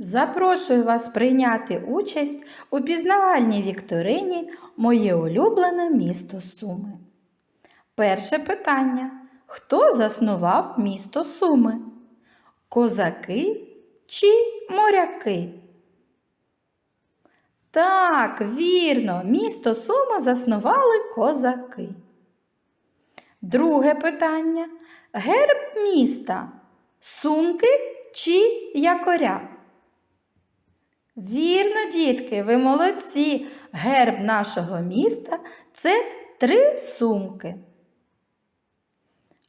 Запрошую вас прийняти участь у пізнавальній вікторині Моє улюблене місто Суми. Перше питання. Хто заснував місто Суми? Козаки чи моряки? Так, вірно, місто Суми заснували козаки. Друге питання. Герб міста сумки чи якоря? Вірно, дітки, ви молодці. Герб нашого міста це три сумки.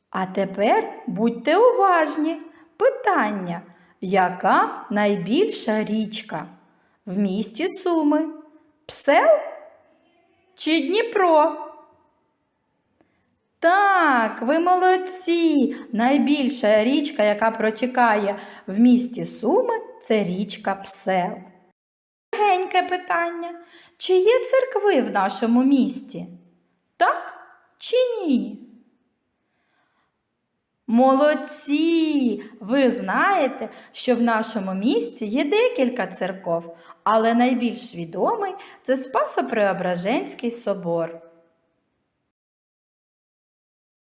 А тепер будьте уважні. Питання. Яка найбільша річка в місті Суми? Псел чи Дніпро? Так, ви молодці. Найбільша річка, яка протікає в місті Суми, це річка Псел. Легеньке питання. Чи є церкви в нашому місті? Так чи ні? Молодці! Ви знаєте, що в нашому місті є декілька церков, але найбільш відомий це Спасо-Преображенський собор.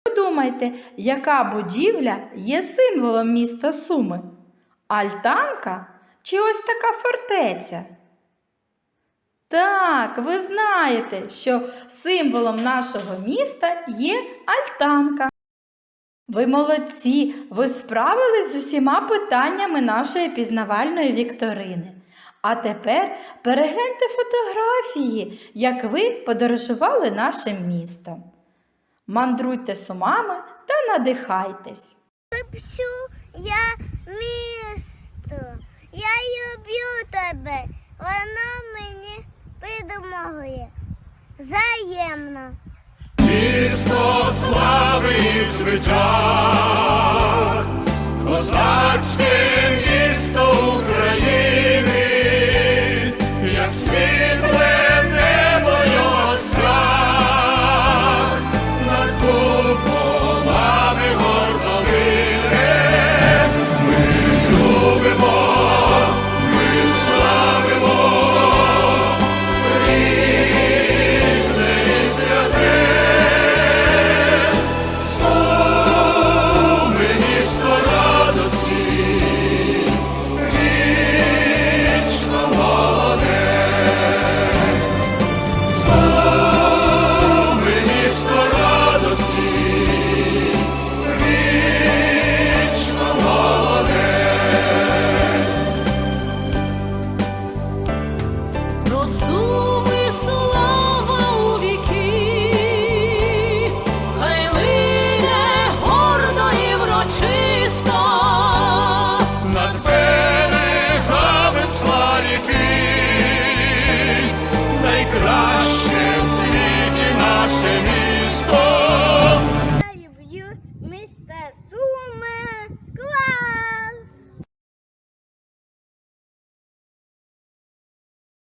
Подумайте, яка будівля є символом міста Суми? Альтанка чи ось така фортеця? Так, ви знаєте, що символом нашого міста є альтанка. Ви молодці, ви справились з усіма питаннями нашої пізнавальної вікторини. А тепер перегляньте фотографії, як ви подорожували нашим містом. Мандруйте сумами та надихайтесь. Я Взаємно. Місто слави і звитяг, козацьке